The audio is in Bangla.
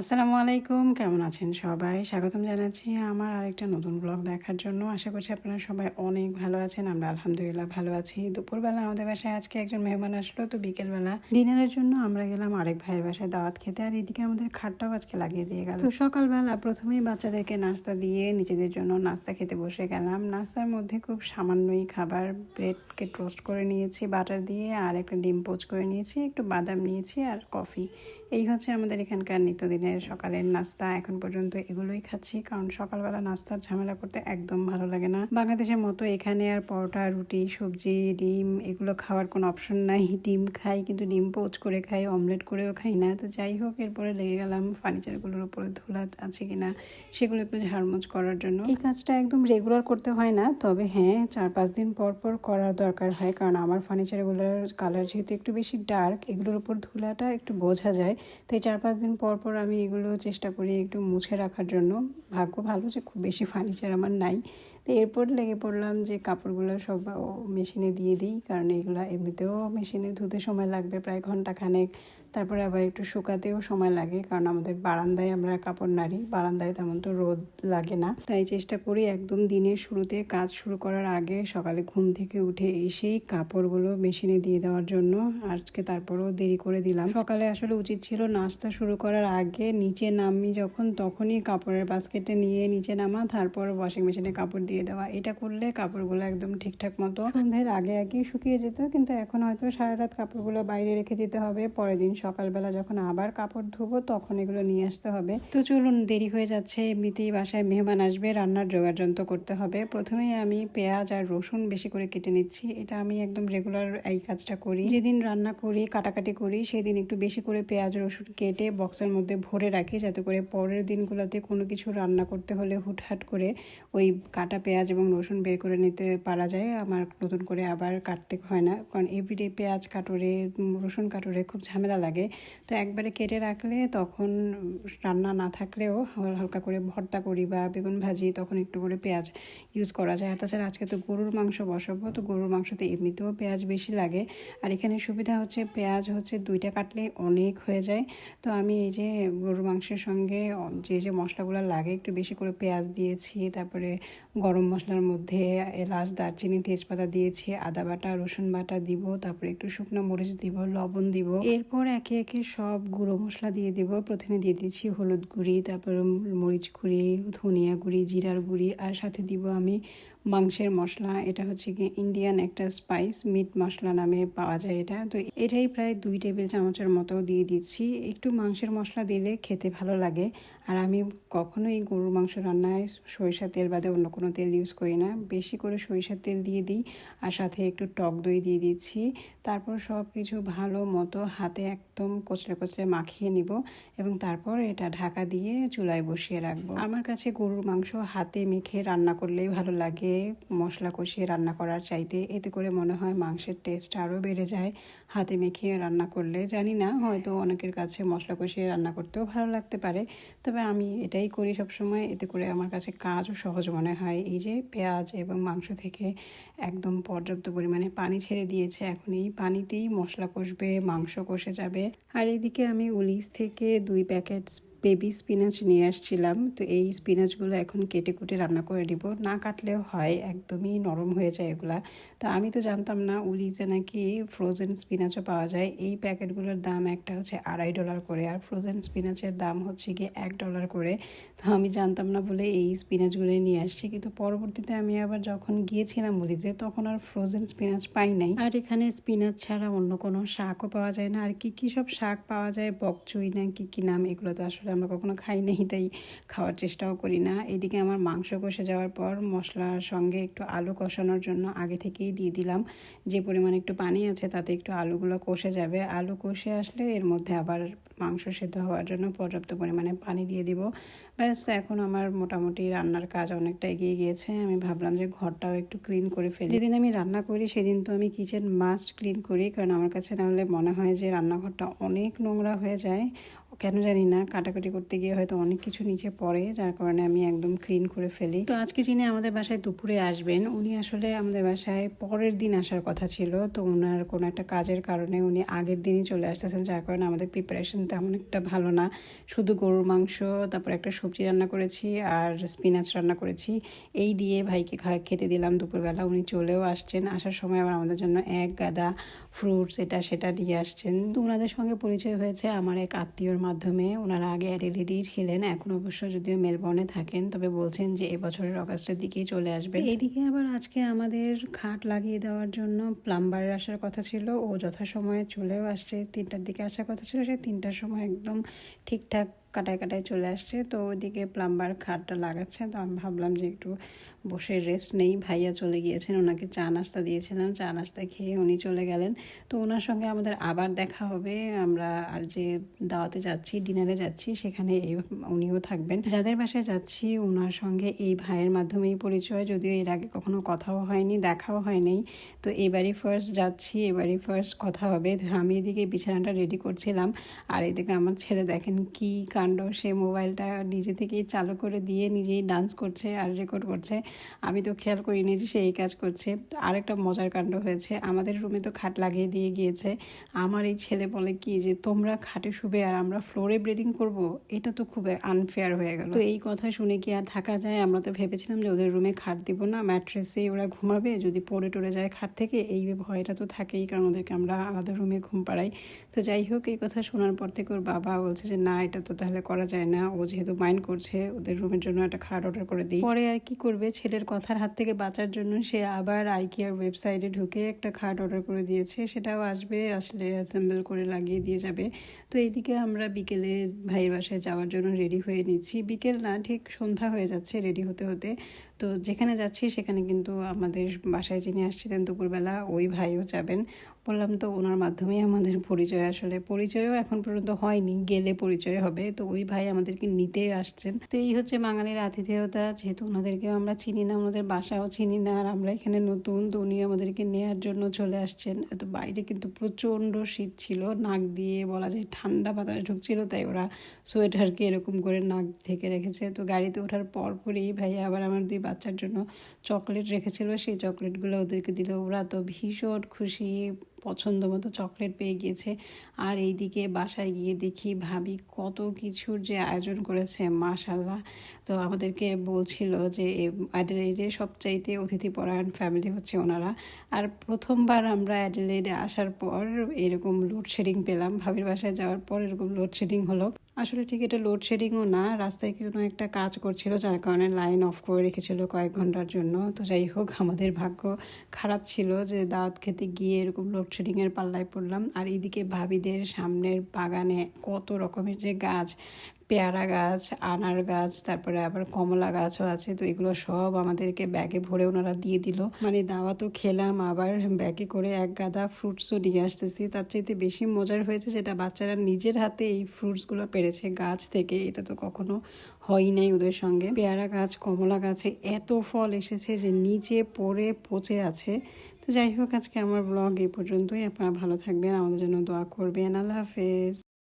আসসালামু আলাইকুম, কেমন আছেন সবাই? স্বাগতম জানাচ্ছি আমার আরেকটা নতুন ব্লগ দেখার জন্য। আশা করছি আপনারা সবাই অনেক ভালো আছেন, আমরা আলহামদুলিল্লাহ ভালো আছি। দুপুরবেলা আমাদের বাসায় আজকে একজন মেহমান আসলো, তো বিকেলবেলা ডিনারের জন্য আমরা গেলাম আরেক ভাইয়ের বাসায় দাওয়াত খেতে। আর এদিকে আমাদের খাটটাও আজকে লাগিয়ে দিয়ে গেল। তো সকালবেলা প্রথমেই বাচ্চাদেরকে নাস্তা দিয়ে নিজেদের জন্য নাস্তা খেতে বসে গেলাম। নাস্তার মধ্যে খুব সামান্যই খাবার, ব্রেডকে টোস্ট করে নিয়েছি, বাটার দিয়ে আর একটা ডিম পোচ করে নিয়েছি, একটু বাদাম নিয়েছি আর কফি। এই হচ্ছে আমাদের এখানকার নিত্যদিনের সকালের নাস্তা। এখন পর্যন্ত এগুলোই খাচ্ছি, কারণ সকালবেলা নাস্তার ঝামেলা করতে একদম ভালো লাগে না। বাংলাদেশের মতো এখানে আর পরোটা, রুটি, সবজি, ডিম এগুলো খাওয়ার কোনো অপশন নাই। ডিম খাই, কিন্তু ডিম পোচ করে খাই, অমলেট করেও খাই না। তো যাই হোক, এরপরে লেগে গেলাম ফার্নিচারগুলোর উপরে ধুলা আছে কিনা, সেগুলো একটু ঝাড়মোচ করার জন্য। এই কাজটা একদম রেগুলার করতে হয় না, তবে হ্যাঁ চার পাঁচ দিন পর পর করার দরকার হয়। কারণ আমার ফার্নিচারগুলোর কালার যেহেতু একটু বেশি ডার্ক এগুলোর উপর ধুলাটা একটু বোঝা যায়। তাই চার পাঁচ দিন পর পর আমি এগুলো চেষ্টা করি একটু মুছে রাখার জন্য। ভাগ্য ভালো যে খুব বেশি ফার্নিচার আমার নাই। তো এরপর লেগে পড়লাম যে কাপড়গুলো সব মেশিনে দিয়ে দিই, কারণ এগুলো এমনিতেও মেশিনে ধুতে সময় লাগবে, প্রায় ঘণ্টা খানেক তারপরে আবার একটু শুকাতেও সময় লাগে, কারণ আমাদের বারান্দায় আমরা কাপড় নাড়ি, বারান্দায় তেমন তো রোদ লাগে না। তাই চেষ্টা করি একদম দিনের শুরুতে কাজ শুরু করার আগে সকালে ঘুম থেকে উঠে এসেই কাপড়গুলো মেশিনে দিয়ে দেওয়ার জন্য। আজকে তারপরেও দেরি করে দিলাম। সকালে আসলে উচিত ছিল নাস্তা শুরু করার আগে নিচে নামি যখন তখনই কাপড়ের বাস্কেটে নিয়ে নিচে নামা, তারপর ওয়াশিং মেশিনে কাপড় দিয়ে দেওয়া। এটা করলে কাপড়গুলো একদম ঠিকঠাক মতো সন্ধ্যের আগে আগেই শুকিয়ে যেত, কিন্তু এখন হয়তো সারা রাত কাপড়গুলো বাইরে রেখে দিতে হবে, পরের দিন সকালবেলা যখন আবার কাপড় ধুবো, তখন এগুলো নিয়ে আসতে হবে। তো চলুন, দেরি হয়ে যাচ্ছে। এমনিতেই বাসায় মেহমান আসবে, রান্নার জোগাড় যন্ত্র করতে হবে। প্রথমেই আমি পেঁয়াজ আর রসুন বেশি করে কেটে নিচ্ছি। এটা আমি একদম রেগুলার এই কাজটা করি। যেদিন রান্না করি, কাটাকাটি করি, সেদিন একটু বেশি করে পেঁয়াজ, রসুন কেটে বক্সের মধ্যে ভরে রাখি, যাতে করে পরের দিনগুলোতে কোনো কিছু রান্না করতে হলে হুটহাট করে ওই কাটা পেঁয়াজ এবং রসুন বের করে নিতে পারা যায়। আমার নতুন করে আবার কাটতে হয় না। কারণ এভরিডে পেঁয়াজ কাটরে, রসুন কাটরে খুব ঝামেলা লাগে তো একবারে কেটে রাখলে তখন রান্না না থাকলেও হালকা করে ভর্তা করি বা বেগুন ভাজি, তখন একটু করে পেঁয়াজ ইউজ করা যায়। তাছাড়া আজকে তো গরুর মাংস বসাবো, তো গরুর মাংসতে এমনিতেও পেঁয়াজ বেশি লাগে। আর এখানে সুবিধা হচ্ছে পেঁয়াজ হচ্ছে দুইটা কাটলে অনেক হয়ে যায়। তো আমি এই যে গরুর মাংসের সঙ্গে যে যে মশলাগুলো লাগে, একটু বেশি করে পেঁয়াজ দিয়েছি, তারপরে গরম মশলার মধ্যে এলাচ, দারচিনি, তেজপাতা দিয়েছি, আদা বাটা, রসুন বাটা দিব, তারপরে একটু শুকনো মরিচ দিব, লবণ দিব। এরপর একে একে সব গুঁড়ো মশলা দিয়ে দেব। প্রথমে দিয়ে দিচ্ছি হলুদ গুঁড়ি, তারপর মরিচ গুঁড়ি, ধনিয়া গুঁড়ি, জিরার গুঁড়ি, আর সাথে দিব আমি মাংসের মশলা, এটা হচ্ছে কি ইন্ডিয়ান একটা স্পাইস মিট মশলা নামে পাওয়া যায় এটা। তো এটাই প্রায় দুই টেবিল চামচের মতো দিয়ে দিচ্ছি। একটু মাংসের মশলা দিলে খেতে ভালো লাগে। আর আমি কখনোই গরুর মাংস রান্নায় সরিষা তেল বাদে অন্য কোনো তেল ইউজ করি না। বেশি করে সরিষার তেল দিয়ে দিই আর সাথে একটু টক দই দিয়ে দিচ্ছি। তারপর সব কিছু ভালো মতো হাতে একদম কচলে কচলে মাখিয়ে নিব এবং তারপর এটা ঢাকা দিয়ে চুলায় বসিয়ে রাখব। আমার কাছে গরুর মাংস হাতে মেখে রান্না করলেই ভালো লাগে। মশলা কষিয়ে রান্না করার চাইতে এতে করে মনে হয় মাংসের টেস্ট আরও বেড়ে যায়। হাতে মেখে রান্না করলে, জানি না, হয়তো অনেকের কাছে মশলা কষিয়ে রান্না করতেও ভালো লাগতে পারে। তবে আমি এটাই করি সবসময়, এতে করে আমার কাছে কাজও সহজ মনে হয়। এই যে পেঁয়াজ এবং মাংস থেকে একদম পর্যাপ্ত পরিমাণে পানি ছেড়ে দিয়েছে, এখন এই পানিতেই মশলা কষবে, মাংস কষে যাবে। আর এদিকে আমি উলিশ থেকে দুই প্যাকেট বেবি স্পিনাচ নিয়ে আসছিলাম। তো এই স্পিনাচগুলো এখন কেটে কুটে রান্না করে দিব না কাটলেও হয়, একদমই নরম হয়ে যায় এগুলা। তো আমি তো জানতাম না উলিজে নাকি ফ্রোজেন স্পিনাচও পাওয়া যায়। এই প্যাকেটগুলোর দাম একটা হচ্ছে আড়াই ডলার করে আর ফ্রোজেন স্পিনাচের দাম হচ্ছে গিয়ে এক ডলার করে। তো আমি জানতাম না বলে এই স্পিনাচগুলো নিয়ে আসছি। কিন্তু পরবর্তীতে আমি আবার যখন গিয়েছিলাম উলিজে, তখন আর ফ্রোজেন স্পিনাচ পাই নাই। আর এখানে স্পিনাচ ছাড়া অন্য কোনো শাকও পাওয়া যায় না। আর কি কি সব শাক পাওয়া যায়, বকচুই না কি কি নাম, এগুলো তো আসলে আমরা কখনো খাই নেই, তাই খাওয়ার চেষ্টাও করি না। এদিকে আমার মাংস কষে যাওয়ার পর মশলার সঙ্গে একটু আলু কষানোর জন্য আগে থেকেই দিয়ে দিলাম। যে পরিমাণ একটু পানি আছে, তাতে একটু আলুগুলো কষে যাবে। আলু কষে আসলে এর মধ্যে আবার মাংস সেদ্ধ হওয়ার জন্য পর্যাপ্ত পরিমাণে পানি দিয়ে দিব। ব্যাস, এখন আমার মোটামুটি রান্নার কাজ অনেকটা এগিয়ে গিয়েছে। আমি ভাবলাম যে ঘরটাও একটু ক্লিন করে ফেলি। যেদিন আমি রান্না করি, সেদিন তো আমি কিচেন মাস্ট ক্লিন করি। কারণ আমার কাছে না হলে মনে হয় যে রান্নাঘরটা অনেক নোংরা হয়ে যায়। কেন জানি না, কাটাকাটি করতে গিয়ে হয়তো অনেক কিছু নিচে পড়ে, যার কারণে আমি একদম ক্লিন করে ফেলি। তো আজকে যিনি আমাদের বাসায় দুপুরে আসবেন, উনি আসলে আমাদের বাসায় পরের দিন আসার কথা ছিল। তো ওনার কোনো একটা কাজের কারণে উনি আগের দিনই চলে আসতেছেন, যার কারণে আমাদের প্রিপারেশন তেমন একটা ভালো না। শুধু গরুর মাংস, তারপর একটা সবজি রান্না করেছি আর স্পিনাচ রান্না করেছি। এই দিয়ে ভাইকে খেতে দিলাম দুপুরবেলা। উনি চলেও আসছেন, আসার সময় আবার আমাদের জন্য এক গাদা ফ্রুটস এটা সেটা নিয়ে আসছেন। তো ওনাদের সঙ্গে পরিচয় হয়েছে আমার এক আত্মীয়র মাধ্যমে ওনারা আগে অ্যাডিলিডি ছিলেন, এখন অবশ্য যদিও মেলবর্নে থাকেন, তবে বলছেন যে এবছরের অগাস্টের দিকেই চলে আসবে। এইদিকে আবার আজকে আমাদের খাট লাগিয়ে দেওয়ার জন্য প্লাম্বারের আসার কথা ছিল, ও যথাসময়ে চলেও আসছে, তিনটার দিকে আসার কথা ছিল, সে তিনটার সময় একদম ঠিকঠাক কাটায় কাটায় চলে আসছে। তো ওইদিকে প্লাম্বার খাটটা লাগাচ্ছে। তো আমি ভাবলাম যে একটু বসে রেস্ট নেই। ভাইয়া চলে গিয়েছেন, ওনাকে চা নাস্তা দিয়েছিলাম। চা নাস্তা খেয়ে উনি চলে গেলেন। তো ওনার সঙ্গে আমাদের আবার দেখা হবে। আমরা আর যে দাওয়াতে যাচ্ছি ডিনারে যাচ্ছি, সেখানে এই উনিও থাকবেন। যাদের বাসায় যাচ্ছি, ওনার সঙ্গে এই ভাইয়ের মাধ্যমেই পরিচয়। যদিও এর আগে কখনো কথাও হয়নি, দেখাও হয়নি। তো এবারই ফার্স্ট যাচ্ছি, এবারই ফার্স্ট কথা হবে। আমি এদিকে বিছানাটা রেডি করছিলাম। আর এদিকে আমার ছেলে দেখেন কি কাণ্ড, সে মোবাইলটা নিজে থেকেই চালু করে দিয়ে নিজেই ডান্স করছে আর রেকর্ড করছে। আমি তো খেয়াল করিনি যে সে এই কাজ করছে। আরেকটা মজার কাণ্ড হয়েছে, আমাদের রুমে তো খাট লাগিয়ে দিয়ে গিয়েছে। আমার এই ছেলে বলে কি যে, তোমরা খাটে শুবে আর আমরা ফ্লোরে ব্রিডিং করব? এটা তো খুব আনফেয়ার হয়ে গেল। তো এই কথা শুনে কি আর থাকা যায়? আমরা তো ভেবেছিলাম যে ওদের রুমে খাট দিব না ম্যাট্রেসে ওরা ঘুমাবে, যদি পড়ে টরে যায় খাট থেকে, এই ভয়টা তো থাকেই, কারণ ওদেরকে আমরা আলাদা রুমে ঘুম পাড়াই। তো যাই হোক, এই কথা শোনার পর থেকে ওর বাবা বলছে যে, না, এটা তো তাহলে করা যায় না। ও যেহেতু মাইন্ড করছে, ওদের রুমের জন্য একটা খাট অর্ডার করে দিই। পরে আর কি করবে? ছেলের কথার হাত থেকে বাঁচার জন্য সে আবার আইকিয়ার ওয়েবসাইটে ঢুকে একটা খাট অর্ডার করে দিয়েছে। সেটাও আসবে, আসলে অ্যাসেম্বল করে লাগিয়ে দিয়ে যাবে। তো এইদিকে আমরা বিকেলে ভাইয়ের বাসায় যাওয়ার জন্য রেডি হয়ে নিচ্ছি। বিকেল না, ঠিক সন্ধ্যা হয়ে যাচ্ছে রেডি হতে হতে। তো যেখানে যাচ্ছি সেখানে কিন্তু আমাদের বাসায় যিনি আসছিলেন দুপুরবেলা, ওই ভাইও যাবেন। বললাম, তো ওনার মাধ্যমেই আমাদের পরিচয়। আসলে পরিচয়ও এখন পর্যন্ত হয়নি, গেলে পরিচয় হবে। তো ওই ভাই আমাদেরকে নিতে আসছেন। তো এই হচ্ছে বাঙালির আতিথেয়তা। যেহেতু ওনাদেরকেও আমরা চিনি না, ওনাদের বাসাও চিনি না, আর আমরা এখানে নতুন, তো উনি আমাদেরকে নেয়ার জন্য চলে আসছেন। তো বাইরে কিন্তু প্রচণ্ড শীত ছিল, নাক দিয়ে বলা যায় ঠান্ডা বাতাস ঢুকছিল, তাই ওরা সোয়েটারকে এরকম করে নাক ঢেকে রেখেছে। তো গাড়িতে ওঠার পর পরই ভাইয়া আবার আমার দুই বাচ্চার জন্য চকলেট রেখেছিল সেই চকলেটগুলো ওদেরকে দিল। ওরা তো ভীষণ খুশি। পছন্দ মতো চকলেট পেয়ে গিয়েছে। আর এইদিকে বাসায় গিয়ে দেখি ভাবি কত কিছুর যে আয়োজন করেছে মাশাল্লাহ তো আমাদেরকে বলছিল যে অ্যাডিলেডে সবচাইতে অতিথিপরায়ণ ফ্যামিলি হচ্ছে ওনারা। আর প্রথমবার আমরা অ্যাডিলেডে আসার পর এরকম লোডশেডিং পেলাম। ভাবির বাসায় যাওয়ার পর এরকম লোডশেডিং হলো। আসলে ঠিক এটা লোডশেডিংও না, রাস্তায় কোনো একটা কাজ করছিল, যার কারণে লাইন অফ করে রেখেছিল কয়েক ঘণ্টার জন্য। তো যাই হোক, আমাদের ভাগ্য খারাপ ছিল যে, দাওয়াত খেতে গিয়ে এরকম লোডশেডিংয়ের পাল্লায় পড়লাম। আর এদিকে ভাবিদের সামনের বাগানে কত রকমের যে গাছ, পেয়ারা গাছ, আনার গাছ, তারপরে আবার কমলা গাছও আছে, তো এগুলো সব আমাদেরকে ব্যাগে ভরে ওনারা দিয়ে দিল। মানে দাওয়া তো খেলাম, আবার ব্যাগে করে এক গাদা ফ্রুটসও নিয়ে আসতেছি। তার চাইতে বেশি মজার হয়েছে যেটা বাচ্চারা নিজের হাতে এই ফ্রুটসগুলো পেরেছে গাছ থেকে। এটা তো কখনো হয় নাই ওদের সঙ্গে। পেয়ারা গাছ, কমলা গাছে এত ফল এসেছে যে নিচে পড়ে পচে আছে। তো যাই হোক, আজকে আমার ব্লগ এই পর্যন্তই। আপনারা ভালো থাকবেন, আমাদের জন্য দোয়া করবেন। আল্লাহ হাফেজ।